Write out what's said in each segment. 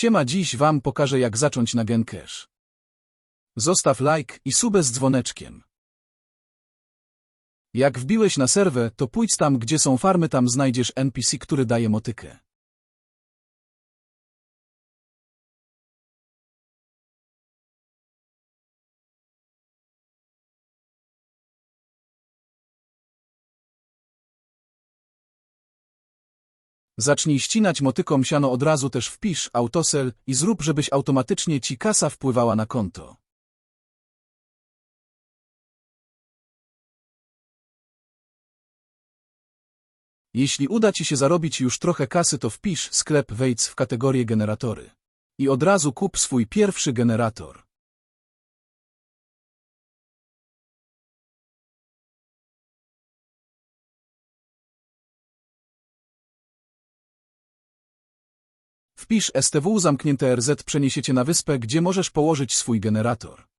Siema dziś wam pokażę jak zacząć na Gencash. Zostaw like i subę z dzwoneczkiem. Jak wbiłeś na serwę, to pójdź tam gdzie są farmy tam znajdziesz NPC, który daje motykę. Zacznij ścinać motyką siano od razu też wpisz autosel i zrób, żebyś automatycznie ci kasa wpływała na konto. Jeśli uda ci się zarobić już trochę kasy, to wpisz sklep wejdź w kategorię generatory. I od razu kup swój pierwszy generator. Wpisz STW zamknięte RZ przeniesiecie na wyspę, gdzie możesz położyć swój generator.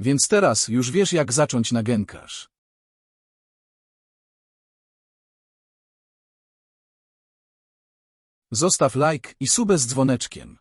Więc teraz już wiesz jak zacząć na. Zostaw like i subę z dzwoneczkiem.